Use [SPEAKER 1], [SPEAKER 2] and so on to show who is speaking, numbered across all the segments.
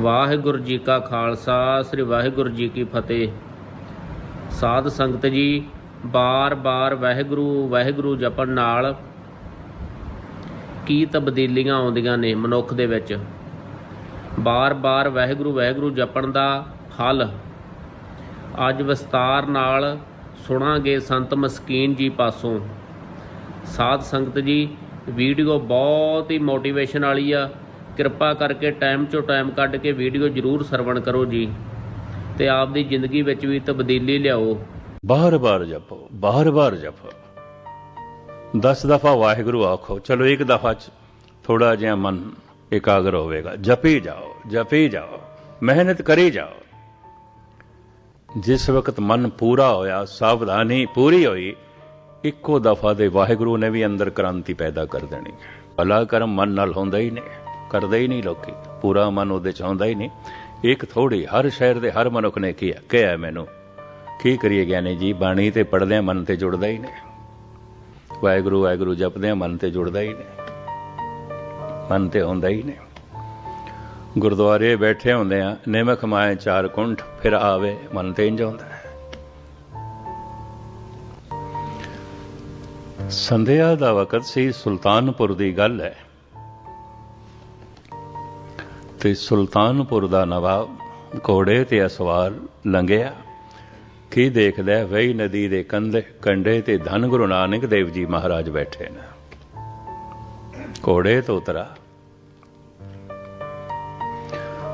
[SPEAKER 1] ਵਾਹਿਗੁਰੂ ਜੀ ਕਾ ਖਾਲਸਾ, ਸ੍ਰੀ ਵਾਹਿਗੁਰੂ ਜੀ ਕੀ ਫਤਿਹ। ਸਾਧ ਸੰਗਤ ਜੀ, ਬਾਰ-ਬਾਰ ਵਾਹਿਗੁਰੂ ਵਾਹਿਗੁਰੂ ਜਪਣ ਨਾਲ ਕੀ ਤਬਦੀਲੀਆਂ ਆਉਂਦੀਆਂ ਨੇ ਮਨੁੱਖ ਦੇ ਵਿੱਚ? ਬਾਰ-ਬਾਰ ਵਾਹਿਗੁਰੂ ਵਾਹਿਗੁਰੂ ਜਪਣ ਦਾ ਫਲ। ਅੱਜ ਵਿਸਤਾਰ ਨਾਲ ਸੁਣਾਂਗੇ ਸੰਤ ਮਸਕੀਨ ਜੀ ਪਾਸੋਂ। ਸਾਧ ਸੰਗਤ ਜੀ, ਵੀਡੀਓ ਬਹੁਤ ਹੀ ਮੋਟੀਵੇਸ਼ਨ ਵਾਲੀ ਆ। ਕਿਰਪਾ ਕਰਕੇ ਟਾਈਮ ਚੋਂ ਟਾਈਮ ਕੱਢ ਕੇ ਵੀਡੀਓ ਜਰੂਰ ਸਰਵਣ ਕਰੋ ਜੀ ਤੇ ਆਪ ਦੀ ਜ਼ਿੰਦਗੀ ਵਿੱਚ ਵੀ ਤਬਦੀਲੀ ਲਿਆਓ।
[SPEAKER 2] ਬਾਰ-ਬਾਰ ਜਪੋ ਬਾਰ-ਬਾਰ ਜਪੋ। 10 ਦਫਾ ਵਾਹਿਗੁਰੂ ਆਖੋ, ਚਲੋ ਇੱਕ ਦਫਾ ਚ ਥੋੜਾ ਜਿਹਾ ਮਨ ਇਕਾਗਰ ਹੋਵੇਗਾ। ਜਪੀ ਜਾਓ ਜਪੀ ਜਾਓ, ਮਿਹਨਤ ਕਰੀ ਜਾਓ। ਜਿਸ ਵਕਤ ਮਨ ਪੂਰਾ ਹੋਇਆ, ਸਾਵਧਾਨੀ ਪੂਰੀ ਹੋਈ, ਇੱਕੋ ਦਫਾ ਦੇ ਵਾਹਿਗੁਰੂ ਨੇ ਵੀ ਅੰਦਰ ਕ੍ਰਾਂਤੀ ਪੈਦਾ ਕਰ ਦੇਣੀ। ਭਲਾ ਕਰਮ ਮਨ ਨਾਲ ਹੁੰਦਾ ਹੀ ਨਹੀਂ। ਕਰਦੇ ਹੀ ਨਹੀਂ ਲੋਕੀ। ਪੂਰਾ ਮਨ ਉਹਦੇ ਚ ਆਉਂਦਾ ਹੀ ਨਹੀਂ। ਇੱਕ ਥੋੜੀ ਹਰ ਸ਼ਹਿਰ ਦੇ ਹਰ ਮਨੁੱਖ ਨੇ ਕਿਹਾ ਕਿਹਾ ਮੈਨੂੰ, ਕੀ ਕਰੀਏ ਗਿਆਨੀ ਜੀ, ਬਾਣੀ ਤੇ ਪੜਦੇ ਆ ਮਨ ਤੇ ਜੁੜਦਾ ਹੀ ਨਹੀਂ। ਵਾਹਿਗੁਰੂ ਵਾਹਿਗੁਰੂ ਜਪਦੇ ਆ ਮਨ ਤੇ ਜੁੜਦਾ ਹੀ ਨਹੀਂ। ਮਨ ਤੇ ਹੁੰਦਾ ਹੀ ਨਹੀਂ। ਗੁਰਦੁਆਰੇ ਬੈਠੇ ਹੁੰਦੇ ਆ ਨਿਮਕ ਮਾਏ ਚਾਰ ਕੁੰਠ, ਫਿਰ ਆਵੇ ਮਨ ਤੇ ਇੰਜ ਹੁੰਦਾ ਸੰਧਿਆ ਦਾ ਵਕਤ ਸੀ ਸੁਲਤਾਨਪੁਰ ਦੀ ਗੱਲ ਹੈ। ਤੇ ਸੁਲਤਾਨਪੁਰ ਦਾ ਨਵਾਬ ਘੋੜੇ ਤੇ ਅਸਵਾਰ ਲੰਘਿਆ। ਕੀ ਦੇਖਦਾ ਹੈ? ਵਹੀ ਨਦੀ ਦੇ ਕੰਢੇ ਕੰਢੇ ਤੇ ਧੰਨ ਗੁਰੂ ਨਾਨਕ ਦੇਵ ਜੀ ਮਹਾਰਾਜ ਬੈਠੇ ਨੇ। ਘੋੜੇ ਤੋਂ ਉਤਰਾ।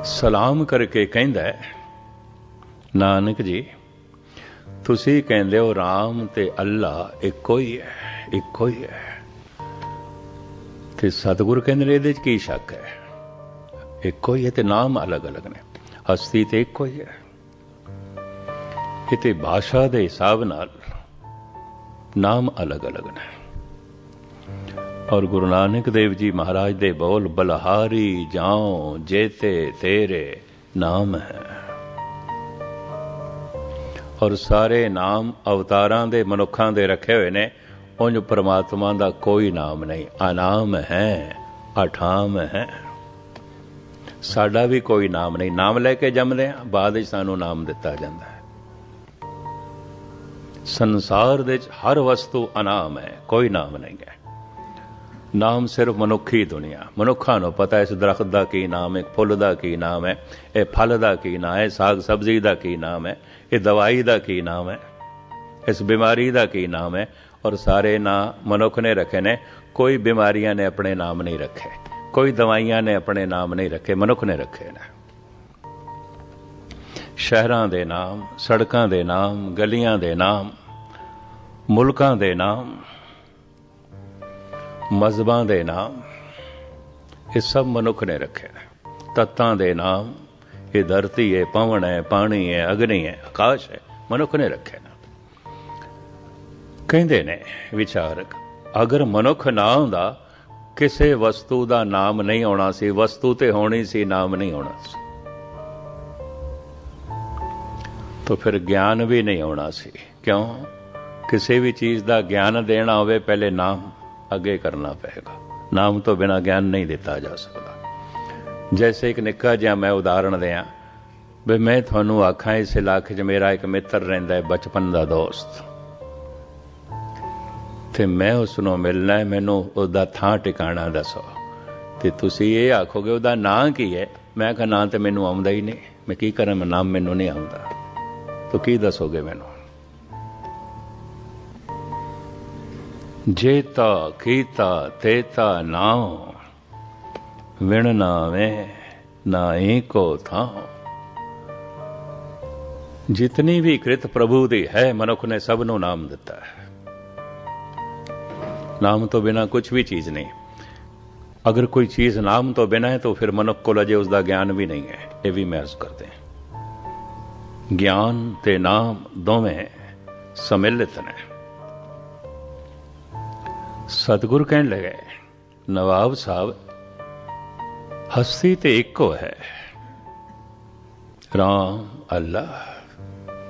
[SPEAKER 2] ਸਲਾਮ ਕਰਕੇ ਕਹਿੰਦਾ ਨਾਨਕ ਜੀ, ਤੁਸੀਂ ਕਹਿੰਦੇ ਹੋ RAM ਤੇ ਅੱਲਾ ਇੱਕੋ ਹੀ ਹੈ, ਇੱਕੋ ਹੀ ਹੈ। ਤੇ ਸਤਿਗੁਰ ਕਹਿੰਦੇ ਨੇ, ਇਹਦੇ 'ਚ ਕੀ ਸ਼ੱਕ ਹੈ? ਇੱਕੋ ਹੀ ਹੈ ਤੇ ਨਾਮ ਅਲੱਗ-ਅਲੱਗ ਨੇ। ਹਸਤੀ ਤੇ ਇੱਕੋ ਹੀ ਹੈ। ਕਿਤੇ ਭਾਸ਼ਾ ਦੇ ਹਿਸਾਬ ਨਾਲ ਨਾਮ ਅਲੱਗ-ਅਲੱਗ ਨੇ। ਔਰ ਗੁਰੂ ਨਾਨਕ ਦੇਵ ਜੀ ਮਹਾਰਾਜ ਦੇ ਬੋਲ, ਬਲਹਾਰੀ ਜਾਉ, ਜੇਤੇ ਤੇਰੇ ਨਾਮ ਹੈ। ਔਰ ਸਾਰੇ ਨਾਮ ਅਵਤਾਰਾਂ ਦੇ, ਮਨੁੱਖਾਂ ਦੇ ਰੱਖੇ ਹੋਏ ਨੇ। ਉਹਨੂੰ ਪ੍ਰਮਾਤਮਾ ਦਾ ਕੋਈ ਨਾਮ ਨਹੀਂ। ਅਨਾਮ ਹੈ, ਅਠਾਮ ਹੈ। ਸਾਡਾ ਵੀ ਕੋਈ ਨਾਮ ਨਹੀਂ। ਨਾਮ ਲੈ ਕੇ ਜੰਮਦੇ ਆ, ਬਾਅਦ ਵਿੱਚ ਸਾਨੂੰ ਨਾਮ ਦਿੱਤਾ ਜਾਂਦਾ ਹੈ। ਸੰਸਾਰ ਦੇ ਵਿੱਚ ਹਰ ਵਸਤੂ ਅਨਾਮ ਹੈ, ਕੋਈ ਨਾਮ ਨਹੀਂ ਹੈ। ਨਾਮ ਸਿਰਫ ਮਨੁੱਖੀ ਦੁਨੀਆ, ਮਨੁੱਖਾਂ ਨੂੰ ਪਤਾ ਇਸ ਦਰਖਤ ਦਾ ਕੀ ਨਾਮ ਹੈ, ਫੁੱਲ ਦਾ ਕੀ ਨਾਮ ਹੈ, ਇਹ ਫਲ ਦਾ ਕੀ ਨਾਮ ਹੈ ਸਾਗ ਸਬਜ਼ੀ ਦਾ ਕੀ ਨਾਮ ਹੈ, ਇਹ ਦਵਾਈ ਦਾ ਕੀ ਨਾਮ ਹੈ, ਇਸ ਬਿਮਾਰੀ ਦਾ ਕੀ ਨਾਮ ਹੈ, ਔਰ ਸਾਰੇ ਨਾਂ ਮਨੁੱਖ ਨੇ ਰੱਖੇ ਨੇ, ਕੋਈ ਬਿਮਾਰੀਆਂ ਨੇ ਆਪਣੇ ਨਾਮ ਨਹੀਂ ਰੱਖੇ। ਕੋਈ ਦਵਾਈਆਂ ਨੇ ਆਪਣੇ ਨਾਮ ਨਹੀਂ ਰੱਖੇ, ਮਨੁੱਖ ਨੇ ਰੱਖੇ ਨੇ। ਸ਼ਹਿਰਾਂ ਦੇ ਨਾਮ, ਸੜਕਾਂ ਦੇ ਨਾਮ, ਗਲੀਆਂ ਦੇ ਨਾਮ, ਮੁਲਕਾਂ ਦੇ ਨਾਮ, ਮਜ਼ਬਾਂ ਦੇ ਨਾਮ, ਇਹ ਸਭ ਮਨੁੱਖ ਨੇ ਰੱਖੇ ਨੇ। ਤੱਤਾਂ ਦੇ ਨਾਮ, ਇਹ ਧਰਤੀ ਹੈ, ਪਵਨ ਹੈ, ਪਾਣੀ ਹੈ, ਅਗਨੀ ਹੈ, ਆਕਾਸ਼ ਹੈ, ਮਨੁੱਖ ਨੇ ਰੱਖੇ ਨੇ। ਕਹਿੰਦੇ ਨੇ ਵਿਚਾਰਕ, ਅਗਰ ਮਨੁੱਖ ਨਾ ਹੁੰਦਾ ਕਿਸੇ ਵਸਤੂ ਦਾ ਨਾਮ ਨਹੀਂ ਆਉਣਾ ਸੀ, ਵਸਤੂ ਤੇ ਹੋਣੀ ਸੀ, ਨਾਮ ਨਹੀਂ ਆਉਣਾ ਸੀ। ਤਾਂ ਫਿਰ ਗਿਆਨ ਵੀ ਨਹੀਂ ਆਉਣਾ ਸੀ। ਕਿਉਂ? ਕਿਸੇ ਵੀ ਚੀਜ਼ ਦਾ ਗਿਆਨ ਦੇਣਾ ਹੋਵੇ, ਪਹਿਲੇ ਨਾਮ ਅੱਗੇ ਕਰਨਾ ਪਏਗਾ। ਨਾਮ ਤੋਂ ਬਿਨਾ ਗਿਆਨ ਨਹੀਂ ਦਿੱਤਾ ਜਾ ਸਕਦਾ। ਜੈਸੇ ਇੱਕ ਨਿੱਕਾ ਜਿਹਾ ਮੈਂ ਉਦਾਹਰਣ ਦਿਆਂ, ਵੀ ਮੈਂ ਤੁਹਾਨੂੰ ਆਖਾਂ, ਇਸ ਇਲਾਕੇ 'ਚ ਮੇਰਾ ਇੱਕ ਮਿੱਤਰ ਰਹਿੰਦਾ ਹੈ, ਬਚਪਨ ਦਾ ਦੋਸਤ। ਤੇ ਮੈਂ ਉਸ ਨੂੰ ਮਿਲਣਾ ਹੈ, ਮੈਨੂੰ ਉਹਦਾ ਥਾਂ ਟਿਕਾਣਾ ਦੱਸੋ। ਤੇ ਤੁਸੀਂ ਇਹ ਆਖੋਗੇ, ਉਹਦਾ ਨਾਂ ਕੀ ਹੈ? ਮੈਂ ਕਹਾਂ, ਨਾਂ ਤੇ ਮੈਨੂੰ ਆਉਂਦਾ ਹੀ ਨਹੀਂ। ਮੈਂ ਕੀ ਕਰਾਂ? ਮੈਂ ਨਾਮ ਮੈਨੂੰ ਨਹੀਂ ਆਉਂਦਾ। ਤੋ ਕੀ ਦੱਸੋਗੇ ਮੈਨੂੰ? ਜੇਤਾ, ਕੀਤਾ, ਤੇਤਾ ਨਾਉ, ਵਿਣ ਨਾਵੇਂ ਨਾਹੀ ਕੋ ਥਾਂ ਜਿਤਨੀ ਵੀ ਕ੍ਰਿਤ ਪ੍ਰਭੂ ਦੀ ਹੈ, ਮਨੁੱਖ ਨੇ ਸਭ ਨੂੰ ਨਾਮ ਦਿੱਤਾ ਹੈ। ਨਾਮ ਤੋਂ ਬਿਨਾ ਕੁਝ ਵੀ ਚੀਜ਼ ਨਹੀਂ। ਅਗਰ ਕੋਈ ਚੀਜ਼ ਨਾਮ ਤੋਂ ਬਿਨਾ ਹੈ ਤਾਂ ਫਿਰ ਮਨੁੱਖ ਕੋਲ ਅਜੇ ਉਸ ਦਾ ਗਿਆਨ ਵੀ ਨਹੀਂ ਹੈ। ਇਹ ਵੀ ਮਹਿਸੂਸ ਕਰਦੇ ਹਾਂ। ਗਿਆਨ ਤੇ ਨਾਮ ਦੋਵੇਂ ਸਮਿਲਿਤ ਨੇ। ਸਤਿਗੁਰ ਕਹਿਣ ਲੱਗੇ, ਨਵਾਬ ਸਾਹਿਬ, ਹਸਤੀ ਤੇ ਇੱਕੋ ਹੈ। ਰਾਮ ਅੱਲਾ,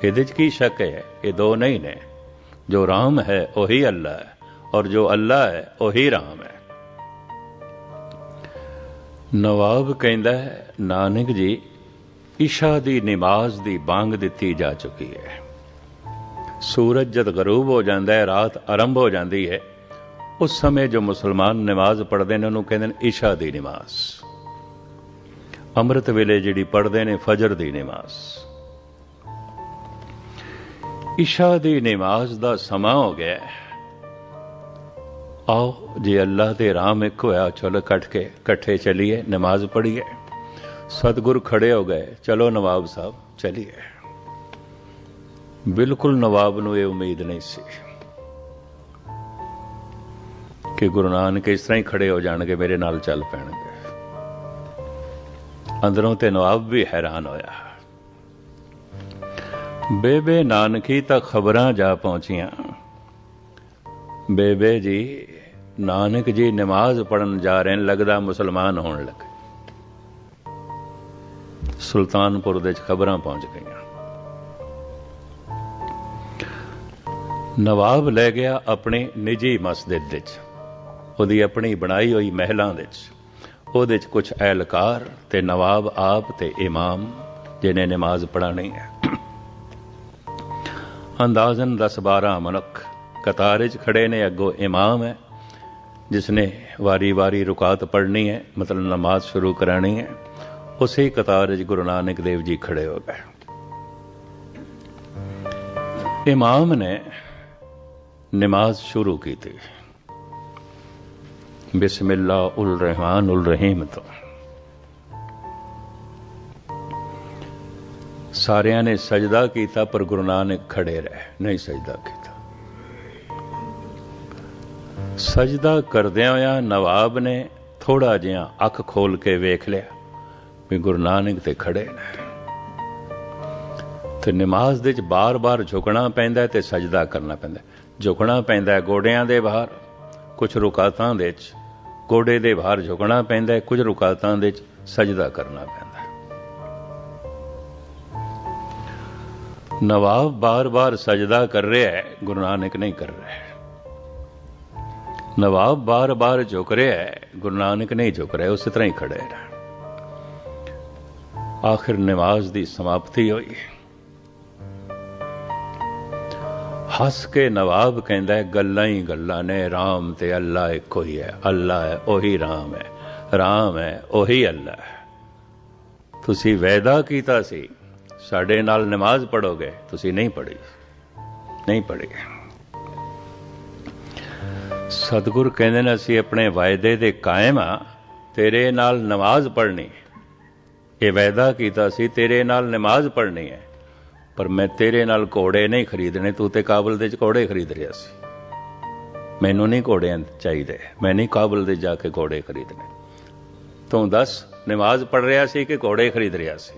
[SPEAKER 2] ਇਹਦੇ 'ਚ ਕੀ ਸ਼ੱਕ ਹੈ? ਇਹ ਦੋ ਨਹੀਂ ਨੇ। ਜੋ ਰਾਮ ਹੈ, ਉਹੀ ਅੱਲਾ ਹੈ। ਔਰ ਜੋ ਅੱਲਾ ਹੈ ਉਹੀ ਰਾਮ ਹੈ। ਨਵਾਬ ਕਹਿੰਦਾ ਹੈ, ਨਾਨਕ ਜੀ ਇਸ਼ਾ ਦੀ ਨਮਾਜ਼ ਦੀ ਬਾਂਗ ਦਿੱਤੀ ਜਾ ਚੁੱਕੀ ਹੈ। ਸੂਰਜ ਜਦ ਗਰੂਬ ਹੋ ਜਾਂਦਾ ਹੈ ਰਾਤ ਆਰੰਭ ਹੋ ਜਾਂਦੀ ਹੈ। ਉਸ ਸਮੇਂ ਜੋ ਮੁਸਲਮਾਨ ਨਮਾਜ਼ ਪੜ੍ਹਦੇ ਨੇ ਉਹਨੂੰ ਕਹਿੰਦੇ ਨੇ ਇਸ਼ਾ ਦੀ ਨਮਾਜ਼। ਅੰਮ੍ਰਿਤ ਵੇਲੇ ਜਿਹੜੀ ਪੜ੍ਹਦੇ ਨੇ ਫਜਰ ਦੀ ਨਮਾਜ਼। ਇਸ਼ਾ ਦੀ ਨਮਾਜ਼ ਦਾ ਸਮਾਂ ਹੋ ਗਿਆ ਹੈ। ਆਓ, ਜੇ ਅੱਲਾਹ ਤੇ ਰਾਮ ਇੱਕ ਹੋਇਆ ਚਲੋ ਇਕੱਠ ਕੇ ਇਕੱਠੇ ਚਲੀਏ, ਨਮਾਜ਼ ਪੜ੍ਹੀਏ। ਸਤਿਗੁਰ ਖੜੇ ਹੋ ਗਏ, ਚਲੋ ਨਵਾਬ ਸਾਹਿਬ ਚਲੀਏ। ਬਿਲਕੁਲ ਨਵਾਬ ਨੂੰ ਇਹ ਉਮੀਦ ਨਹੀਂ ਸੀ ਕਿ ਗੁਰੂ ਨਾਨਕ ਇਸ ਤਰ੍ਹਾਂ ਹੀ ਖੜੇ ਹੋ ਜਾਣਗੇ, ਮੇਰੇ ਨਾਲ ਚੱਲ ਪੈਣਗੇ। ਅੰਦਰੋਂ ਤੇ ਨਵਾਬ ਵੀ ਹੈਰਾਨ ਹੋਇਆ। ਬੇਬੇ ਨਾਨਕੀ ਤਾਂ ਖਬਰਾਂ ਜਾ ਪਹੁੰਚੀਆਂ। ਬੇਬੇ ਜੀ ਨਾਨਕ ਜੀ ਨਮਾਜ਼ ਪੜਨ ਜਾ ਰਹੇ ਨੇ, ਲੱਗਦਾ ਮੁਸਲਮਾਨ ਹੋਣ ਲੱਗੇ ਸੁਲਤਾਨਪੁਰ ਦੇ ਖਬਰਾਂ ਪਹੁੰਚ ਗਈਆਂ। ਨਵਾਬ ਲੈ ਗਿਆ ਆਪਣੇ ਨਿੱਜੀ ਮਸਜਿਦ ਵਿੱਚ। ਉਹਦੀ ਆਪਣੀ ਬਣਾਈ ਹੋਈ ਮਹਿਲਾਂ ਵਿੱਚ। ਉਹਦੇ ਚ ਕੁਝ ਐਲਕਾਰ ਤੇ ਨਵਾਬ ਆਪ ਤੇ ਇਮਾਮ, ਜਿਹਨੇ ਨਮਾਜ਼ ਪੜਾਣੀ ਹੈ। ਅੰਦਾਜ਼ਨ 10 12 ਮਨੁੱਖ ਕਤਾਰ 'ਚ ਖੜੇ ਨੇ, ਅੱਗੋਂ ਇਮਾਮ ਹੈ। ਜਿਸ ਨੇ ਵਾਰੀ-ਵਾਰੀ ਰੁਕਾਤ ਪੜ੍ਹਨੀ ਹੈ ਮਤਲਬ ਨਮਾਜ਼ ਸ਼ੁਰੂ ਕਰਾਣੀ ਹੈ ਉਸੇ ਹੀ ਕਤਾਰ 'ਚ ਗੁਰੂ ਨਾਨਕ ਦੇਵ ਜੀ ਖੜੇ ਹੋ ਗਏ ਇਮਾਮ ਨੇ ਨਮਾਜ਼ ਸ਼ੁਰੂ ਕੀਤੀ ਬਿਸਮਿਲ੍ਲਾ ਉਲ ਰਹਿਮਾਨ ਉਲ ਰਹੀਮ ਤੋਂ ਸਾਰਿਆਂ ਨੇ ਸਜਦਾ ਕੀਤਾ ਪਰ ਗੁਰੂ ਨਾਨਕ ਖੜੇ ਰਹੇ ਨਹੀਂ ਸਜਦਾ ਸਜਦਾ ਕਰਦਿਆਂ ਹੋਇਆਂ ਨਵਾਬ ਨੇ ਥੋੜਾ ਜਿਹਾ ਅੱਖ ਖੋਲ ਕੇ ਵੇਖ ਲਿਆ ਵੀ ਗੁਰੂ ਨਾਨਕ ਤੇ ਖੜੇ ਨੇ। ਤੇ ਨਮਾਜ਼ ਦੇ ਵਿੱਚ ਬਾਰ-ਬਾਰ ਝੁਕਣਾ ਪੈਂਦਾ ਹੈ ਤੇ ਸਜਦਾ ਕਰਨਾ ਪੈਂਦਾ। ਝੁਕਣਾ ਪੈਂਦਾ ਗੋਡਿਆਂ ਦੇ ਬਾਹਰ, ਕੁਝ ਰੁਕਾਤਾਂ ਦੇ ਵਿੱਚ। ਗੋਡੇ ਦੇ ਬਾਹਰ ਝੁਕਣਾ ਪੈਂਦਾ ਕੁਝ ਰੁਕਾਤਾਂ ਦੇ ਵਿੱਚ ਸਜਦਾ ਕਰਨਾ ਪੈਂਦਾ ਨਵਾਬ ਬਾਰ-ਬਾਰ ਸਜਦਾ ਕਰ ਰਿਹਾ ਹੈ, ਗੁਰੂ ਨਾਨਕ ਨਹੀਂ ਕਰ ਰਿਹਾ ਨਵਾਬ ਬਾਰ-ਬਾਰ ਝੁਕ ਰਿਹਾ ਹੈ। ਗੁਰੂ ਨਾਨਕ ਨਹੀਂ ਝੁਕ ਰਿਹਾ, ਉਸੇ ਤਰ੍ਹਾਂ ਹੀ ਖੜੇ ਹੈ। ਆਖਿਰ ਨਮਾਜ਼ ਦੀ ਸਮਾਪਤੀ ਹੋਈ। ਹੱਸ ਕੇ ਨਵਾਬ ਕਹਿੰਦਾ ਗੱਲਾਂ ਹੀ ਗੱਲਾਂ ਨੇ RAM ਤੇ ਅੱਲਾ ਇੱਕੋ ਹੀ ਹੈ। ਅੱਲਾ ਹੈ, ਉਹੀ RAM ਹੈ। RAM ਹੈ, ਉਹੀ ਅੱਲਾ ਹੈ। ਤੁਸੀਂ ਵਾਅਦਾ ਕੀਤਾ ਸੀ, ਸਾਡੇ ਨਾਲ ਨਮਾਜ਼ ਪੜੋਗੇ ਤੁਸੀਂ ਨਹੀਂ ਪੜ੍ਹੀ। ਨਹੀਂ ਪੜ੍ਹੀ। ਸਤਿਗੁਰ ਕਹਿੰਦੇ ਨੇ, ਅਸੀਂ ਆਪਣੇ ਵਾਅਦੇ ਦੇ ਕਾਇਮ ਆ, ਤੇਰੇ ਨਾਲ ਨਮਾਜ਼ ਪੜ੍ਹਨੀ ਇਹ ਵਾਅਦਾ ਕੀਤਾ ਸੀ, ਤੇਰੇ ਨਾਲ ਨਮਾਜ਼ ਪੜ੍ਹਨੀ ਹੈ। ਪਰ ਮੈਂ ਤੇਰੇ ਨਾਲ ਘੋੜੇ ਨਹੀਂ ਖਰੀਦਣੇ, ਤੂੰ ਤੇ ਕਾਬਲ ਦੇ ਚ ਘੋੜੇ ਖਰੀਦ ਰਿਹਾ ਸੀ। ਮੈਨੂੰ ਨਹੀਂ ਘੋੜੇ ਚਾਹੀਦੇ, ਮੈਂ ਨਹੀਂ ਕਾਬਲ ਦੇ ਜਾ ਕੇ ਘੋੜੇ ਖਰੀਦਣੇ। ਤੂੰ ਦੱਸ, ਨਮਾਜ਼ ਪੜ੍ਹ ਰਿਹਾ ਸੀ ਕਿ ਘੋੜੇ ਖਰੀਦ ਰਿਹਾ ਸੀ?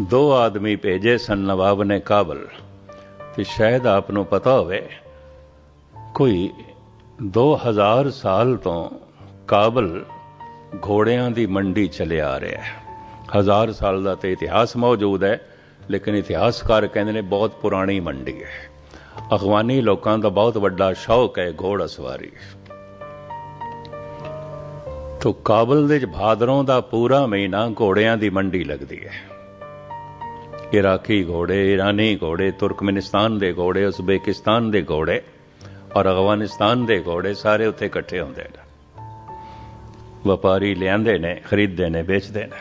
[SPEAKER 2] ਦੋ ਆਦਮੀ ਭੇਜੇ ਸਨ, ਨਵਾਬ ਨੇ ਕਾਬਲ। ਤੇ ਸ਼ਾਇਦ ਆਪ ਨੂੰ ਪਤਾ ਹੋਵੇ ਕੋਈ 2000 ਸਾਲ ਤੋਂ ਕਾਬਲ ਘੋੜਿਆਂ ਦੀ ਮੰਡੀ ਚੱਲਿਆ ਆ ਰਿਹਾ ਹੈ। ਹਜ਼ਾਰ ਸਾਲ ਦਾ ਤੇ ਇਤਿਹਾਸ ਮੌਜੂਦ ਹੈ, ਲੇਕਿਨ ਇਤਿਹਾਸਕਾਰ ਕਹਿੰਦੇ ਨੇ ਬਹੁਤ ਪੁਰਾਣੀ ਮੰਡੀ ਹੈ। ਅਫਗਾਨੀ ਲੋਕਾਂ ਦਾ ਬਹੁਤ ਵੱਡਾ ਸ਼ੌਕ ਹੈ ਘੋੜਾ ਸਵਾਰੀ। ਤੋਂ ਕਾਬਲ ਦੇ ਵਿੱਚ ਭਾਦਰੋਂ ਦਾ ਪੂਰਾ ਮਹੀਨਾ ਘੋੜਿਆਂ ਦੀ ਮੰਡੀ ਲੱਗਦੀ ਹੈ। ਇਰਾਕੀ ਘੋੜੇ ਈਰਾਨੀ ਘੋੜੇ, ਤੁਰਕਮਨਿਸਤਾਨ ਦੇ ਘੋੜੇ, ਉਜ਼ਬੇਕਿਸਤਾਨ ਦੇ ਘੋੜੇ ਔਰ ਅਫਗਾਨਿਸਤਾਨ ਦੇ ਘੋੜੇ ਸਾਰੇ ਉੱਥੇ ਇਕੱਠੇ ਹੁੰਦੇ ਨੇ। ਵਪਾਰੀ ਲਿਆਂਦੇ ਨੇ, ਖਰੀਦਦੇ ਨੇ, ਵੇਚਦੇ ਨੇ।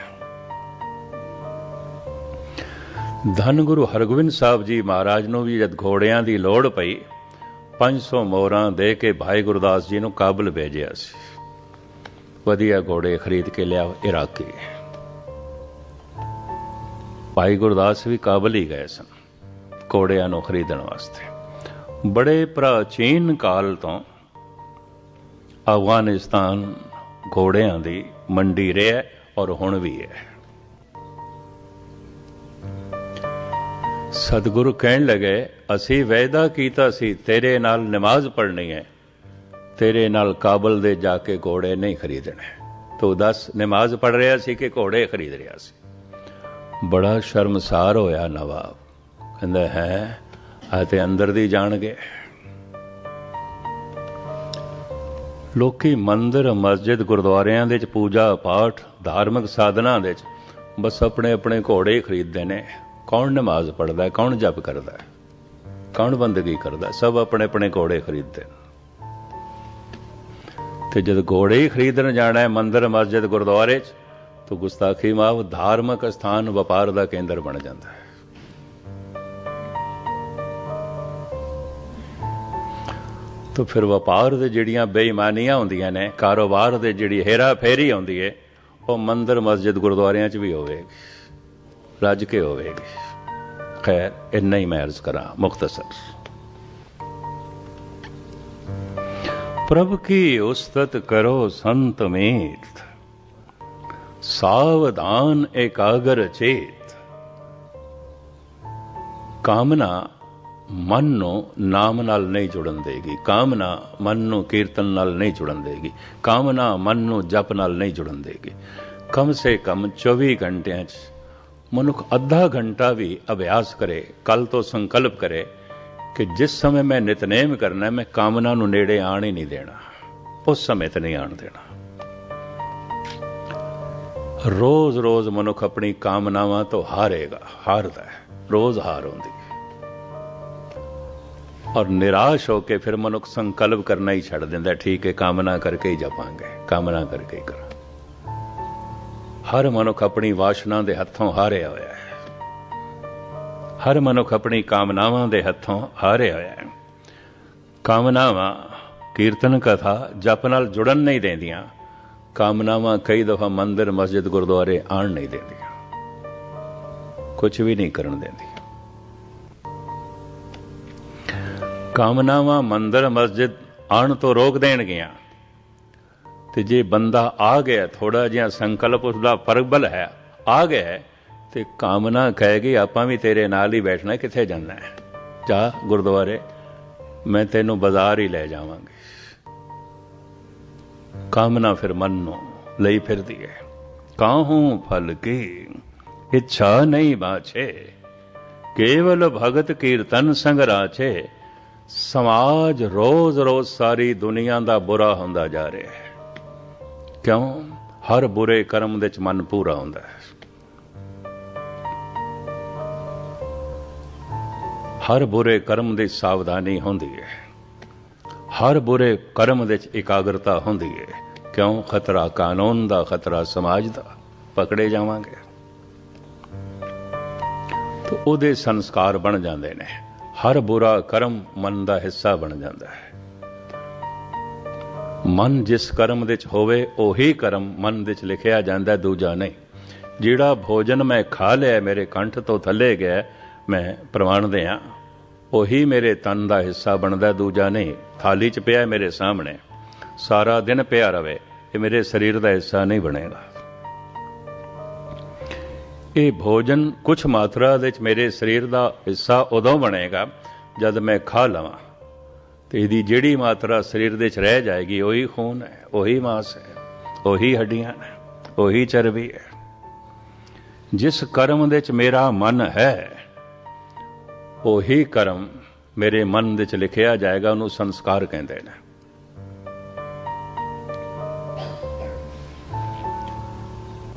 [SPEAKER 2] ਧੰਨ ਗੁਰੂ ਹਰਗੋਬਿੰਦ ਸਾਹਿਬ ਜੀ ਮਹਾਰਾਜ ਨੂੰ ਵੀ ਜਦ ਘੋੜਿਆਂ ਦੀ ਲੋੜ ਪਈ 500 ਮੋਹਰਾਂ ਦੇ ਕੇ ਭਾਈ ਗੁਰਦਾਸ ਜੀ ਨੂੰ ਕਾਬਲ ਭੇਜਿਆ ਸੀ। ਵਧੀਆ ਘੋੜੇ ਖਰੀਦ ਕੇ ਲਿਆ ਇਰਾਕੀ। ਭਾਈ ਗੁਰਦਾਸ ਵੀ ਕਾਬਲ ਹੀ ਗਏ ਸਨ ਘੋੜਿਆਂ ਨੂੰ ਖਰੀਦਣ ਵਾਸਤੇ। ਬੜੇ ਪ੍ਰਾਚੀਨ ਕਾਲ ਤੋਂ ਅਫਗਾਨਿਸਤਾਨ ਘੋੜਿਆਂ ਦੀ ਮੰਡੀ ਰਿਹਾ ਔਰ ਹੁਣ ਵੀ ਹੈ। ਸਤਿਗੁਰੂ ਕਹਿਣ ਲੱਗੇ, ਅਸੀਂ ਵਾਅਦਾ ਕੀਤਾ ਸੀ, ਤੇਰੇ ਨਾਲ ਨਮਾਜ਼ ਪੜ੍ਹਨੀ ਹੈ। ਤੇਰੇ ਨਾਲ ਕਾਬਲ ਦੇ ਜਾ ਕੇ ਘੋੜੇ ਨਹੀਂ ਖਰੀਦਣੇ। ਤੂੰ ਦੱਸ, ਨਮਾਜ਼ ਪੜ੍ਹ ਰਿਹਾ ਸੀ ਕਿ ਘੋੜੇ ਖਰੀਦ ਰਿਹਾ ਸੀ? ਬੜਾ ਸ਼ਰਮਸਾਰ ਹੋਇਆ ਨਵਾਬ। ਕਹਿੰਦਾ, ਹੈ? ਆ ਅੰਦਰ ਦੀ ਜਾਣਗੇ। ਲੋਕੀ ਮੰਦਰ, ਮਸਜਿਦ ਗੁਰਦੁਆਰਿਆਂ ਦੇ ਵਿੱਚ ਪੂਜਾ ਪਾਠ, ਧਾਰਮਿਕ ਸਾਧਨਾਂ ਦੇ ਵਿੱਚ ਬਸ ਆਪਣੇ ਆਪਣੇ ਘੋੜੇ ਹੀ ਖਰੀਦਦੇ ਨੇ। ਕੌਣ ਨਮਾਜ਼ ਪੜਦਾ ਹੈ ਕੌਣ ਜਪ ਕਰਦਾ ਹੈ ਕੌਣ ਬੰਦਗੀ ਕਰਦਾ, ਸਭ ਆਪਣੇ ਆਪਣੇ ਘੋੜੇ ਖਰੀਦਦੇ ਨੇ। ਤੇ ਜਦ ਘੋੜੇ ਹੀ ਖਰੀਦਣ ਜਾਣਾ ਹੈ ਮੰਦਿਰ, ਮਸਜਿਦ, ਗੁਰਦੁਆਰੇ 'ਚ, ਤਾਂ ਗੁਸਤਾਖੀ ਮਾਫ ਧਾਰਮਿਕ ਸਥਾਨ ਵਪਾਰ ਦਾ ਕੇਂਦਰ ਬਣ ਜਾਂਦਾ ਹੈ। ਤਾਂ ਫਿਰ ਵਪਾਰ ਦੇ ਜਿਹੜੀਆਂ ਬੇਈਮਾਨੀਆਂ ਹੁੰਦੀਆਂ ਨੇ, ਕਾਰੋਬਾਰ ਦੇ ਜਿਹੜੀ ਹੇਰਾ ਫੇਰੀ ਆਉਂਦੀ ਹੈ ਉਹ ਮੰਦਿਰ, ਮਸਜਿਦ ਗੁਰਦੁਆਰਿਆਂ 'ਚ ਵੀ ਹੋਵੇਗੀ। ਰੱਜ ਕੇ ਹੋਵੇਗੀ। ਖੈਰ, ਇੰਨਾ ਹੀ ਮੈਂ ਅਰਜ਼ ਕਰਾਂ ਮੁਖਤਸਰ ਪ੍ਰਭ ਕੀ ਉਸਤਤ ਕਰੋ ਸੰਤ ਮੀਤ? ਸਾਵਧਾਨ ਏਕਾਗਰ ਚੇਤ। ਕਾਮਨਾ ਮਨ ਨੂੰ ਨਾਮ ਨਾਲ ਨਹੀਂ ਜੁੜਨ ਦੇਗੀ, ਕਾਮਨਾ ਮਨ ਨੂੰ ਕੀਰਤਨ ਨਾਲ ਨਹੀਂ ਜੁੜਨ ਦੇਗੀ, ਕਾਮਨਾ ਮਨ ਨੂੰ ਜਪ ਨਾਲ ਨਹੀਂ ਜੁੜਨ ਦੇਗੀ। ਕਮ ਸੇ ਕਮ 24 ਘੰਟਿਆਂ 'ਚ ਮਨੁੱਖ ਅੱਧਾ ਘੰਟਾ ਵੀ ਅਭਿਆਸ ਕਰੇ ਕੱਲ ਤੋਂ ਸੰਕਲਪ ਕਰੇ ਕਿ ਜਿਸ ਸਮੇਂ ਮੈਂ ਨਿਤਨੇਮ ਕਰਨਾ, ਮੈਂ ਕਾਮਨਾ ਨੂੰ ਨੇੜੇ ਆਣ ਹੀ ਨਹੀਂ ਦੇਣਾ, ਉਸ ਸਮੇਂ ਤੇ ਨਹੀਂ ਆਣ ਦੇਣਾ। ਰੋਜ਼-ਰੋਜ਼ ਮਨੁੱਖ ਆਪਣੀ ਕਾਮਨਾਵਾਂ ਤੋਂ ਹਾਰੇਗਾ, ਹਾਰਦਾ ਹੈ, ਰੋਜ਼ ਹਾਰ ਹੁੰਦੀ ਔਰ ਨਿਰਾਸ਼ ਹੋ ਕੇ ਫਿਰ ਮਨੁੱਖ ਸੰਕਲਪ ਕਰਨਾ ਹੀ ਛੱਡ ਦਿੰਦਾ, ਠੀਕ ਹੈ, ਕਾਮਨਾ ਕਰਕੇ ਹੀ ਜਪਾਂਗੇ, ਕਾਮਨਾ ਕਰਕੇ ਹੀ ਕਰਾਂ ਹਰ ਮਨੁੱਖ ਆਪਣੀ ਵਾਸ਼ਨਾ ਦੇ ਹੱਥੋਂ ਹਾਰਿਆ ਹੋਇਆ ਹੈ। ਹਰ ਮਨੁੱਖ ਆਪਣੀ ਕਾਮਨਾਵਾਂ ਦੇ ਹੱਥੋਂ ਹਾਰਿਆ ਹੋਇਆ ਹੈ। ਕਾਮਨਾਵਾਂ, ਕੀਰਤਨ, ਕਥਾ ਜਪ ਨਾਲ ਜੁੜਨ ਨਹੀਂ ਦਿੰਦੀਆਂ। ਕਾਮਨਾਵਾਂ ਕਈ ਦਫਾ ਮੰਦਿਰ, ਮਸਜਿਦ, ਗੁਰਦੁਆਰੇ ਆਣ ਨਹੀਂ ਦਿੰਦੀਆਂ। ਕੁਝ ਵੀ ਨਹੀਂ ਕਰਨ ਦਿੰਦੀਆਂ। ਕਾਮਨਾਵਾਂ ਮੰਦਰ ਮਸਜਿਦ ਆਣ ਤੋਂ ਰੋਕ ਦੇਣਗੀਆਂ। ਤੇ ਜੇ ਬੰਦਾ ਆ ਗਿਆ, ਥੋੜਾ ਜਿਹਾ ਸੰਕਲਪ ਉਸਦਾ ਪਰਬਲ ਹੈ, ਆ ਗਿਆ ਤੇ ਕਾਮਨਾ ਕਹੇਗੀ ਆਪਾਂ ਵੀ ਤੇਰੇ ਨਾਲ ਹੀ ਬੈਠਣਾ, ਕਿੱਥੇ ਜਾਣਾ ਹੈ? ਜਾ ਗੁਰਦੁਆਰੇ, ਮੈਂ ਤੈਨੂੰ ਬਾਜ਼ਾਰ ਹੀ ਲੈ ਜਾਵਾਂਗੀ। ਕਾਮਨਾ ਫਿਰ ਮਨ ਨੂੰ ਲਈ ਫਿਰਦੀ ਹੈ। ਕਾਹੂ ਫਲ ਕੀ? ਇੱਛਾ ਨਹੀਂ ਬਾਛੇ, ਕੇਵਲ ਭਗਤ ਕੀਰਤਨ ਸੰਗ ਰਾਛੇ। ਸਮਾਜ ਰੋਜ਼-ਰੋਜ਼ ਸਾਰੀ ਦੁਨੀਆ ਦਾ ਬੁਰਾ ਹੁੰਦਾ ਜਾ ਰਿਹਾ ਹੈ। ਕਿਉਂ? ਹਰ ਬੁਰੇ ਕਰਮ ਦੇ ਚ ਮਨ ਪੂਰਾ ਹੁੰਦਾ ਹੈ। ਹਰ ਬੁਰੇ ਕਰਮ ਦੀ ਸਾਵਧਾਨੀ ਹੁੰਦੀ ਹੈ। ਹਰ ਬੁਰੇ ਕਰਮ ਦੇ ਚ ਇਕਾਗਰਤਾ ਹੁੰਦੀ ਹੈ। ਕਿਉਂ? ਖਤਰਾ ਕਾਨੂੰਨ ਦਾ ਖਤਰਾ ਸਮਾਜ ਦਾ। ਪਕੜੇ ਜਾਵਾਂਗੇ। ਤਾਂ ਉਹਦੇ ਸੰਸਕਾਰ ਬਣ ਜਾਂਦੇ ਨੇ। ਹਰ ਬੁਰਾ ਕਰਮ ਮਨ ਦਾ ਹਿੱਸਾ ਬਣ ਜਾਂਦਾ ਹੈ। ਮਨ ਜਿਸ ਕਰਮ ਵਿੱਚ ਹੋਵੇ, ਉਹੀ ਕਰਮ ਮਨ ਵਿੱਚ ਲਿਖਿਆ ਜਾਂਦਾ, ਦੂਜਾ ਨਹੀਂ। ਜਿਹੜਾ ਭੋਜਨ ਮੈਂ ਖਾ ਲਿਆ, ਮੇਰੇ ਕੰਠ ਤੋਂ ਥੱਲੇ ਗਿਆ, ਮੈਂ ਪ੍ਰਮਾਣਦੇ ਆ ਉਹੀ ਮੇਰੇ ਤਨ ਦਾ ਹਿੱਸਾ ਬਣਦਾ, ਦੂਜਾ ਨਹੀਂ। ਥਾਲੀ ਚ ਪਿਆ ਮੇਰੇ ਸਾਹਮਣੇ। ਸਾਰਾ ਦਿਨ ਪਿਆ ਰਵੇ, ਇਹ ਮੇਰੇ ਸਰੀਰ ਦਾ ਹਿੱਸਾ ਨਹੀਂ ਬਣੇਗਾ। ਇਹ ਭੋਜਨ ਕੁਝ ਮਾਤਰਾ ਦੇ ਵਿੱਚ ਮੇਰੇ ਸਰੀਰ ਦਾ ਹਿੱਸਾ ਉਦੋਂ ਬਣੇਗਾ ਜਦ ਮੈਂ ਖਾ ਲਵਾਂ। ਤੇ ਇਹਦੀ ਜਿਹੜੀ ਮਾਤਰਾ ਸਰੀਰ ਦੇ ਵਿੱਚ ਰਹਿ ਜਾਏਗੀ, ਉਹੀ ਖੂਨ ਹੈ, ਉਹੀ ਮਾਸ ਹੈ, ਉਹੀ ਹੱਡੀਆਂ ਨੇ ਉਹੀ ਚਰਬੀ ਹੈ। ਜਿਸ ਕਰਮ ਦੇ ਵਿੱਚ ਮੇਰਾ ਮਨ ਹੈ, ਉਹੀ ਕਰਮ ਮੇਰੇ ਮਨ ਦੇ ਵਿੱਚ ਲਿਖਿਆ ਜਾਏਗਾ, ਉਹਨੂੰ ਸੰਸਕਾਰ ਕਹਿੰਦੇ ਨੇ।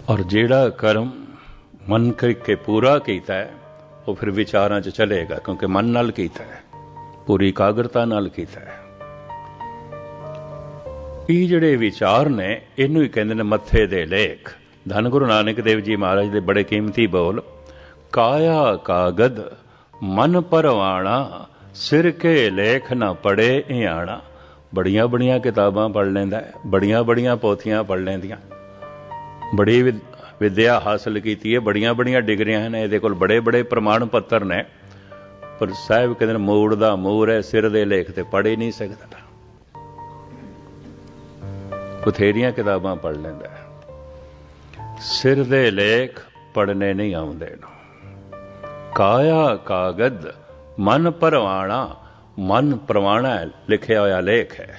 [SPEAKER 2] ਔਰ ਜਿਹੜਾ ਕਰਮ ਮਨ ਕਰਕੇ ਪੂਰਾ ਕੀਤਾ ਹੈ, ਉਹ ਫਿਰ ਵਿਚਾਰਾਂ 'ਚ ਚਲੇਗਾ, ਕਿਉਂਕਿ ਮਨ ਨਾਲ ਕੀਤਾ ਹੈ, ਪੂਰੀ ਇਕਾਗਰਤਾ ਨਾਲ ਕੀਤਾ ਹੈ। ਇਹ ਜਿਹੜੇ ਵਿਚਾਰ ਨੇ, ਇਹਨੂੰ ਹੀ ਕਹਿੰਦੇ ਨੇ ਮੱਥੇ ਦੇ ਲੇਖ। ਧੰਨ ਗੁਰੂ ਨਾਨਕ ਦੇਵ ਜੀ ਮਹਾਰਾਜ ਦੇ ਬੜੇ ਕੀਮਤੀ ਬੋਲ, ਕਾਇਆ ਕਾਗਦ, ਮਨ ਪਰਵਾਣਾ, ਸਿਰ ਕੇ ਲੇਖ ਨਾ ਪੜੇ ਇਆਣਾ। ਬੜੀਆਂ ਬੜੀਆਂ ਕਿਤਾਬਾਂ ਪੜ ਲੈਂਦਾ ਬੜੀਆਂ ਬੜੀਆਂ ਪੋਥੀਆਂ ਪੜ ਲੈਂਦੀਆਂ। ਬੜੀ ਵਿਦਿਆ ਹਾਸਲ ਕੀਤੀ ਹੈ, ਬੜੀਆਂ ਬੜੀਆਂ ਡਿਗਰੀਆਂ ਹਨ, ਇਹਦੇ ਕੋਲ ਬੜੇ ਬੜੇ ਪ੍ਰਮਾਣ ਪੱਤਰ ਨੇ। ਪਰ ਸਾਹਿਬ ਕਹਿੰਦੇ ਮੋੜ ਦਾ ਮੂਰ ਹੈ, ਸਿਰ ਦੇ ਲੇਖ ਤੇ ਪੜ੍ਹ ਹੀ ਨਹੀਂ ਸਕਦਾ। ਬਥੇਰੀਆਂ ਕਿਤਾਬਾਂ ਪੜ੍ਹ ਲੈਂਦਾ ਸਿਰ ਦੇ ਲੇਖ ਪੜਨੇ ਨਹੀਂ ਆਉਂਦੇ ਨੂੰ ਕਾਇਆ ਕਾਗਦ, ਮਨ ਪਰਵਾਣਾ ਮਨ ਪਰਵਾਣਾ ਲਿਖਿਆ ਹੋਇਆ ਲੇਖ ਹੈ।